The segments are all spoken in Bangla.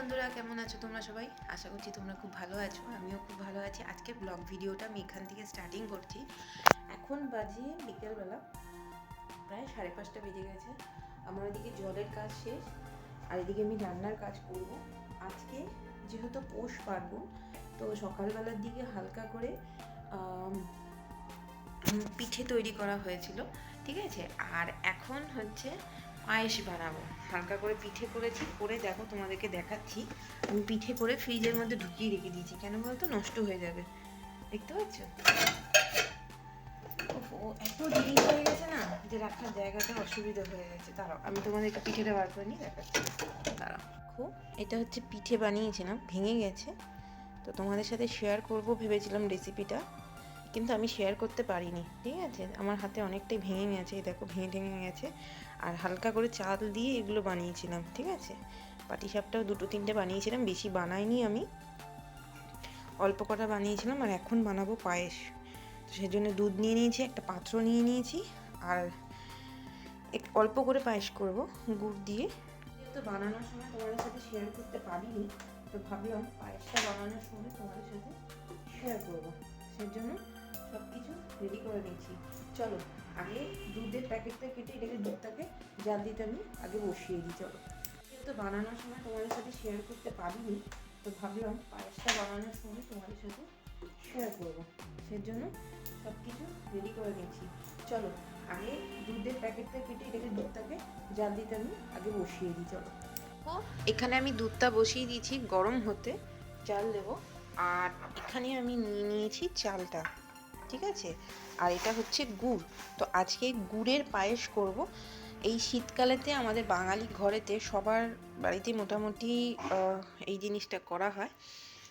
বন্ধুরা, কেমন আছো তোমরা সবাই? আশা করছি তোমরা খুব ভালো আছো, আমিও খুব ভালো আছি। আজকে ব্লগ ভিডিওটা আমি এখান থেকে স্টার্টিং করছি। এখন বাজে বিকেলবেলা, প্রায় সাড়ে পাঁচটা বেজে গেছে। আমার ওদিকে জলের কাজ শেষ, আর এদিকে আমি রান্নার কাজ করব। আজকে যেহেতু পৌষ পার্বণ, তো সকালবেলার দিকে হালকা করে পিঠে তৈরি করা হয়েছিল, ঠিক আছে? আর এখন হচ্ছে পায়েস বানাবো। হালকা করে পিঠে করেছি, করে দেখো তোমাদেরকে দেখাচ্ছি। আমি পিঠে করে ফ্রিজের মধ্যে ঢুকিয়ে রেখে দিয়েছি। কেন বলতো? নষ্ট হয়ে যাবে। দেখতে পাচ্ছ? ও এত দেরি হয়ে গেছে না যে রাখার জায়গাটা অসুবিধা হয়ে গেছে। দাঁড়াও, আমি তোমাদেরকে পিঠেটা বার করে নিয়ে দেখাচ্ছি। দাঁড়াও, দেখো, এটা হচ্ছে পিঠে বানিয়েছিলাম, ভেঙে গেছে। তো তোমাদের সাথে শেয়ার করব ভেবেছিলাম রেসিপিটা কিন্তু আমি শেয়ার করতে পারিনি, ঠিক আছে? আমার হাতে অনেকটাই ভেঙে গেছে দেখো, ভেঙে ভেঙে গেছে। আর হালকা করে চাল দিয়ে এগুলো বানিয়েছিলাম, ঠিক আছে? পাটিসাপটাও দুটো তিনটে বানিয়েছিলাম, বেশি বানাইনি আমি। অল্প কটা বানিয়েছিলাম আর এখন বানাবো পায়েস। তো সেজন্য দুধ নিয়ে নিয়েছি, একটা পাত্র নিয়ে নিয়েছি আর এক অল্প করে পায়েস করব গুড় দিয়ে। যেহেতু বানানোর সময় তোমাদের সাথে শেয়ার করতে পারিনি, তো ভাবলাম পায়েসটা বানানোর সময় তোমাদের সাথে শেয়ার করব। সেজন্য সব কিছু রেডি করে নিচ্ছি। চলো, আগে দুধের প্যাকেটটা কেটে এটাকে দুধটাকে জাল দিতে আমি আগে বসিয়ে দিই, চলো। যেহেতু বানানোর সময় তোমাদের সাথে শেয়ার করতে পারিনি, তো ভাবলাম পায়েসটা বানানোর সময় তোমাদের সাথে শেয়ার করব। সেজন্য সব কিছু রেডি করে নিচ্ছি। চলো, আগে দুধের প্যাকেটটা কেটে এটাকে দুধটাকে জাল দিতে আমি আগে বসিয়ে দিই, চলো। এখানে আমি দুধটা বসিয়ে দিয়েছি গরম হতে। চাল দেবো। আর এখানে আমি নিয়ে নিয়েছি চালটা। ঠিক আছে? আর এটা হচ্ছে গুড়। তো আজকে গুড়ের পায়েস করব। এই শীতকালেতে আমাদের বাঙালি ঘরেতে সবার বাড়িতে মোটামুটি এই জিনিসটা করা হয়।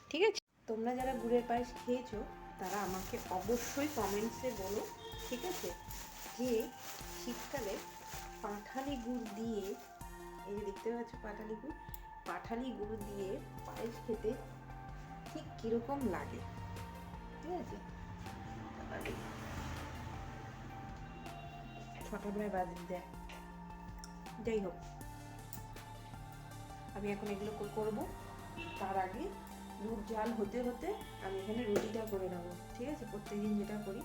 ঠিক আছে? তোমরা যারা গুড়ের পায়েস খেয়েছো, তারা আমাকে অবশ্যই কমেন্টসে বলো, ঠিক আছে? যে শীতকালে পাঠালি গুড় দিয়ে, এই যে দেখতে পাচ্ছ পাঠালি গুড় পাঠালি গুড় দিয়ে পায়েস খেতে ঠিক কীরকম লাগে? ঠিক আছে? প্রায় বাজে দেয় যাই হোক আমি এখন এগুলো করব তার আগে দুধ জাল হতে হতে আমি এখানে রুটিটা করে নেব ঠিক আছে? প্রত্যেকদিন যেটা করি,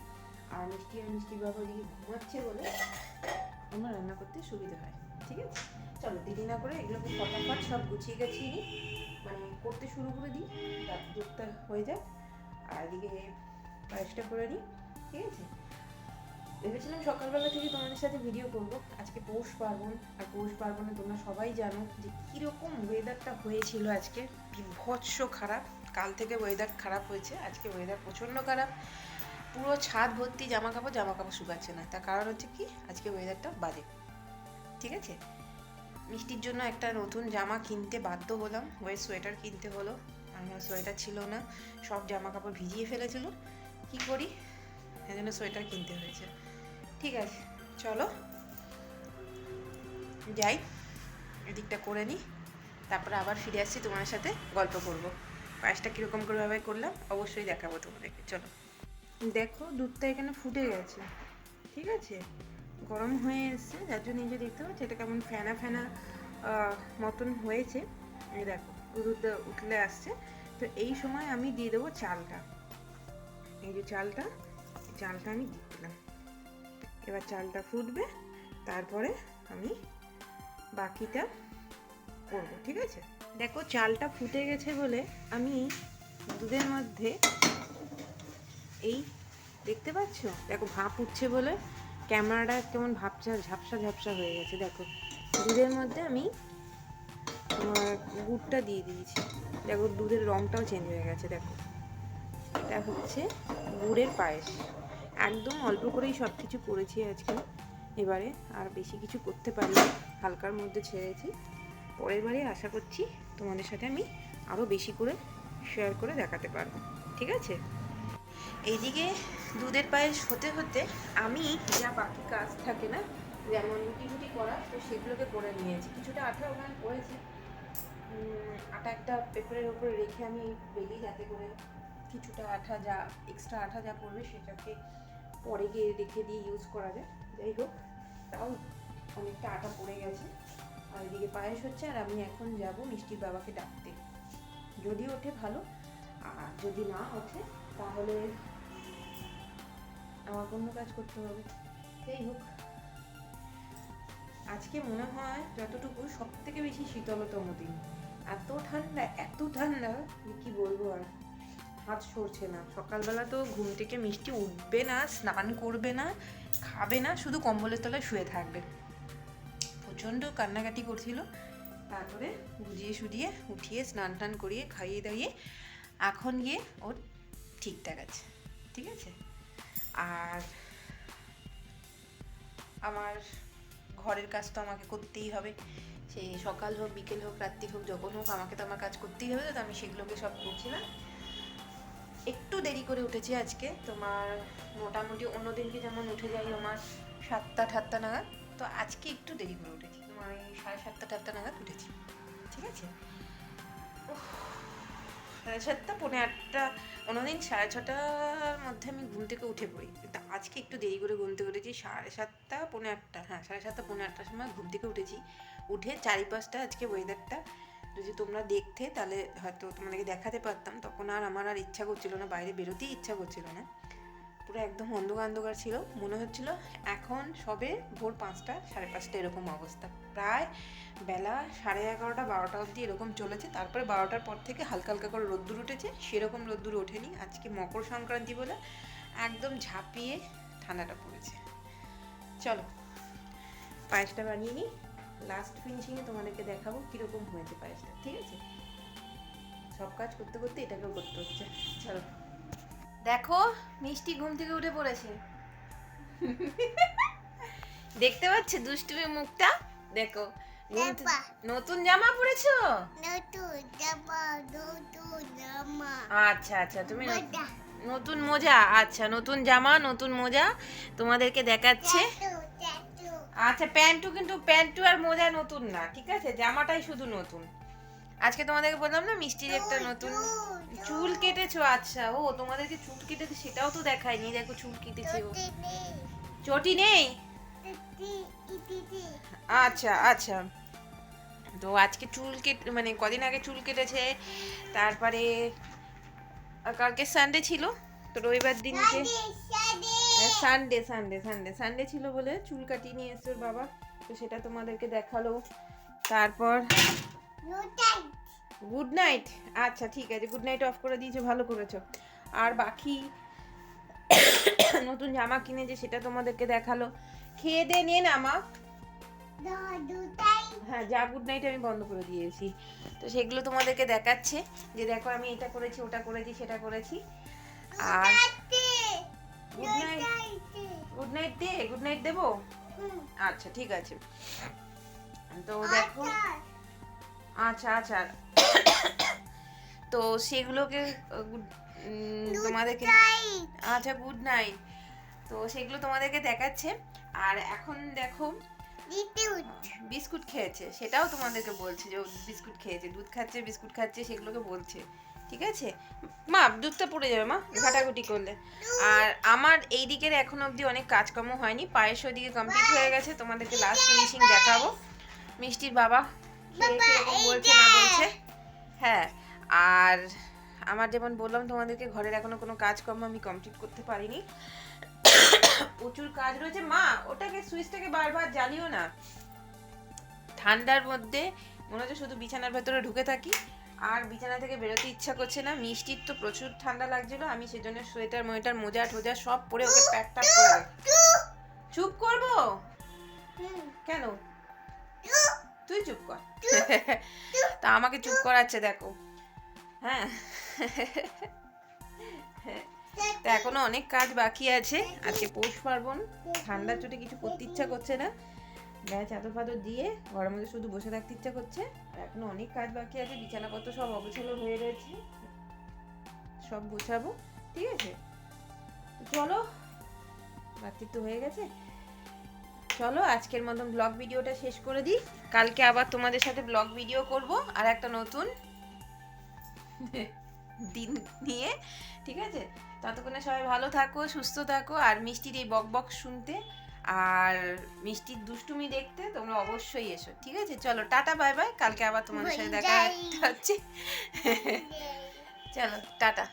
আর মিষ্টি আর মিষ্টি বাবা ওদিকে ঘুমাচ্ছে বলে, আমার রান্না করতে সুবিধা হয়, ঠিক আছে? চলো, দেরি না করে এগুলোকে ফটাফট সব গুছিয়ে নিই মানে করতে শুরু করে দিই তার দুধটা হয়ে যায়। আর এদিকে পায়েসটা করে নিই, ঠিক আছে? ভেবেছিলাম সকালবেলা থেকে তোমাদের সাথে ভিডিও করব। আজকে পৌষ পার্বণ, আর পৌষ পার্বণে তোমরা সবাই জানো যে কীরকম ওয়েদারটা হয়েছিল আজকে। বিভৎস খারাপ। কাল থেকে ওয়েদার খারাপ হয়েছে। আজকে ওয়েদার প্রচণ্ড খারাপ। পুরো ছাদ ভর্তি জামা কাপড় জামা কাপড় শুকাচ্ছে না। তার কারণ হচ্ছে কি? আজকে ওয়েদারটা বাজে। ঠিক আছে? মিষ্টির জন্য একটা নতুন জামা কিনতে বাধ্য হলাম। ওয়ের সোয়েটার কিনতে হলো। আমার সোয়েটার ছিল না। সব জামা কাপড় ভিজিয়ে ফেলেছিল। কি করি? এই জন্য সোয়েটার কিনতে হয়েছে। ঠিক আছে চলো। যাই এদিকটা করে নিই তারপরে আবার ফিরে আসছি তোমার সাথে গল্প করব। পায়েসটা কীরকম করে ভাবে করলাম অবশ্যই দেখাবো তোমাদেরকে। চলো। দেখো দুধটা এখানে ফুটে গেছে। ঠিক আছে? গরম হয়ে এসছে যার জন্য এই যে দেখতে পাচ্ছি এটা কেমন ফেনা ফেনা মতন হয়েছে। এই দেখো দুধটা উঠলে আসছে। তো এই সময় আমি দিয়ে দেবো চালটা। এই যে চালটা চালটা আমি দিয়ে দিলাম। এবার চালটা ফুটবে, তারপরে আমি বাকিটা করব, ঠিক আছে? দেখো চালটা ফুটে গেছে বলে আমি দুধের মধ্যে এই দেখতে পাচ্ছ? দেখো ভাপ উঠছে বলে ক্যামেরাটা কেমন ভাবছা ঝাপসা ঝাপসা হয়ে গেছে, দেখো। দুধের মধ্যে আমি তোমার গুড়টা দিয়ে দিয়েছি। দেখো দুধের রঙটাও চেঞ্জ হয়ে গেছে, দেখো। এটা হচ্ছে গুড়ের পায়েস। একদম অল্প করেই সব কিছু করেছি আজকে। এবারে আর বেশি কিছু করতে পারি হালকার মধ্যে ছেড়েছি পরের বারে আশা করছি তোমাদের সাথে আমি আরও বেশি করে শেয়ার করে দেখাতে পারব। ঠিক আছে? এইদিকে দুধের পায়েস হতে হতে আমি যা বাকি কাজ থাকে না যেমন রুটি ফুটি করা তো সেগুলোকে করে নিয়েছি। কিছুটা আঠা ওখানে উম, আটা একটা পেপারের ওপরে রেখে আমি বেলি যাতে করে কিছুটা আঠা যা এক্সট্রা আঠা যা পড়বে সেটাকে পরে গিয়ে রেখে দিয়ে ইউজ করা যায়। যাই হোক, তাও অনেকটা আটা পড়ে গেছে। আর এদিকে পায়েস হচ্ছে, আর আমি এখন যাব মিষ্টির বাবাকে ডাকতে। যদি ওঠে ভালো, আর যদি না ওঠে, তাহলে আমার অন্য কাজ করতে হবে। যাই হোক, আজকে মনে হয় যতটুকু সব থেকে বেশি শীতলতম দিন। এত ঠান্ডা এত ঠান্ডা কি বলব আর? হাত সরছে না। সকালবেলা তো ঘুম থেকে মিষ্টি উঠবে না, স্নান করবে না, খাবে না, শুধু কম্বলের তলায় শুয়ে থাকবে। প্রচণ্ড কান্নাকাটি করছিল। তারপরে বুঝিয়ে সুজিয়ে উঠিয়ে স্নান টান করিয়ে খাইয়ে দাইয়ে এখন গিয়ে ওর ঠিকঠাক আছে। ঠিক আছে? আর আমার ঘরের কাজ তো আমাকে করতেই হবে। সেই সকাল হোক, বিকেল হোক, রাত্রি হোক, যখন হোক আমাকে তো আমার কাজ করতেই হবে, তো আমি সেগুলোকে সব করছিলাম একটু দেরি করে উঠেছি আজকে। তোমার মোটামুটি অন্য দিনকে যেমন উঠে যাই আমার সাতটা ঠাট্টা নাগাদ, তো আজকে একটু দেরি করে উঠেছি। তোমার এই সাড়ে সাতটা ঠাট্টা নাগাদ উঠেছি। ঠিক আছে? সাড়ে সাতটা, পৌনে আটটা অন্যদিন সাড়ে ছটার মধ্যে আমি ঘুম থেকে উঠে পড়ি। কিন্তু আজকে একটু দেরি করে ঘুম থেকে উঠেছি, সাড়ে সাতটা, পৌনে আটটা হ্যাঁ সাড়ে সাতটা, পৌনে আটটার সময় ঘুম থেকে উঠেছি। উঠে চারিপাশটা আজকে ওয়েদারটা যদি তোমরা দেখতে, তাহলে হয়তো তোমাদেরকে দেখাতে পারতাম। তখন আর আমার আর ইচ্ছা করছিল না, বাইরে বেরোতেই ইচ্ছা করছিল না। পুরো একদম অন্ধকার অন্ধকার ছিল। মনে হচ্ছিল এখন সবে ভোর পাঁচটা, সাড়ে পাঁচটা এরকম অবস্থা। প্রায় বেলা সাড়ে এগারোটা, বারোটা অবধি এরকম চলেছে। তারপরে বারোটার পর থেকে হালকা হালকা করে রোদ্দুর উঠেছে। সেরকম রোদ্দুর ওঠেনি। আজকে মকর সংক্রান্তি বলে একদম ঝাঁপিয়ে ঠান্ডাটা পড়েছে। চলো, পায়েসটা বানিয়ে নিই। লাস্ট ফিনিশিংয়ে তোমাদেরকে দেখাবো কীরকম হয়েছে পায়েসটা ঠিক আছে? সব কাজ করতে করতে এটাকেও করতে হচ্ছে চলো। দেখো মিষ্টি ঘুম থেকে উঠে পড়েছে। দেখতে পাচ্ছে দুষ্টুমি মুখটা? দেখো। নতুন জামা পরেছো? নতুন জামা নতুন জামা। আচ্ছা আচ্ছা তুমি নতুন মোজা। আচ্ছা নতুন জামা নতুন মোজা তোমাদেরকে দেখাচ্ছে। আচ্ছা প্যান্টু কিন্তু প্যান্টু আর মোজা নতুন না ঠিক আছে? জামাটাই শুধু নতুন। আজকে তোমাদেরকে বললাম না মিষ্টির একটা নতুন চুল। কেটেছো? আচ্ছা ও তোমাদেরকে চুল কেটেছে সেটাও তো দেখায়নি। দেখো চুল কেটেছে ও। চটি নেই। আচ্ছা আচ্ছা। তো আজকে চুল কেটে মানে কদিন আগে চুল কেটেছে। তারপরে কালকে সানডে ছিল তো রবিবার দিনকে সানডে সানডে সানডে সানডে ছিল বলে চুল কাটিয়ে নিয়ে এসছে বাবা। তো সেটা তোমাদেরকে দেখাল। তারপর গুড নাইট আচ্ছা ঠিক আছে। গুড নাইট অফ করে দিয়েছ ভালো করেছ। আর বাকি নতুন জামা কিনেছে সেটা তোমাদেরকে দেখাল। খেয়ে দে নিয়ে না মা। হ্যাঁ যা গুড নাইট আমি বন্ধ করে দিয়েছি। তো সেগুলো তোমাদেরকে দেখাচ্ছে যে দেখো আমি এটা করেছি ওটা করেছি সেটা করেছি। আর গুড নাইট গুড নাইট দে গুড নাইট দেবো? আচ্ছা ঠিক আছে। তো দেখো। আচ্ছা আচ্ছা। তো সেগুলোকে তোমাদেরকে আচ্ছা গুড নাইট তো সেগুলো তোমাদেরকে দেখাচ্ছে। আর এখন দেখো বিস্কুট। খেয়েছে সেটাও তোমাদেরকে বলছে যে বিস্কুট খেয়েছে দুধ খাচ্ছে বিস্কুট খাচ্ছে সেগুলোকে বলছে ঠিক আছে? মা দুধটা পড়ে যাবে মা ঘাটাঘুটি করলে। আর আমার এই দিকের এখন অবধি অনেক কাজকর্ম হয়নি পায়েস ওইদিকে কমপ্লিট হয়ে গেছে তোমাদেরকে লাস্ট ফিনিশিং দেখাবো। মিষ্টির বাবা বলছে না বলছে। হ্যাঁ আর আমার যেমন বললাম তোমাদেরকে ঘরের এখনও কোনো কাজকর্ম আমি কমপ্লিট করতে পারিনি। প্রচুর কাজ রয়েছে। মা ওটাকে সুইচটাকে বারবার জ্বালিও না। ঠান্ডার মধ্যে মনে হচ্ছে শুধু বিছানার ভেতরে ঢুকে থাকি। আর বিছানা থেকে বেরোতে ইচ্ছা করছে না। মিষ্টির তো প্রচুর ঠান্ডা লাগছিল। আমি সেজন্য সোয়েটার মোয়েটার মোজা টোজা সব পরে ওকে প্যাক ট্যাক করে চুপ করব? কেন? তুই চুপ কর। তা আমাকে চুপ করাচ্ছে দেখো। হ্যাঁ। তো এখনও অনেক কাজ বাকি আছে। আজকে পৌষ পার্বণ ঠান্ডার চোটে কিছু করতে ইচ্ছা করছে না। গায়ে চাদর ফাদর দিয়ে ঘরের মধ্যে শুধু বসে থাকতে ইচ্ছা করছে। এখনও অনেক কাজ বাকি আছে, বিছানাপত্র সব অগোছালো হয়ে রয়েছে। সব গোছাবো, ঠিক আছে? চলো, রাত্রি তো হয়ে গেছে। চলো, আজকের মতন ব্লগ ভিডিওটা শেষ করে দিই। কালকে আবার তোমাদের সাথে ব্লগ ভিডিও করব, আর একটা নতুন। দিন নিয়ে ঠিক আছে? ততক্ষণে সবাই ভালো থাকো সুস্থ থাকো আর মিষ্টির এই বক বক শুনতে আর মিষ্টির দুষ্টুমি দেখতে তোমরা অবশ্যই এসো ঠিক আছে? চলো টাটা বাই বাই। কালকে আবার তোমাদের সাথে দেখা. হচ্ছে। চলো টাটা।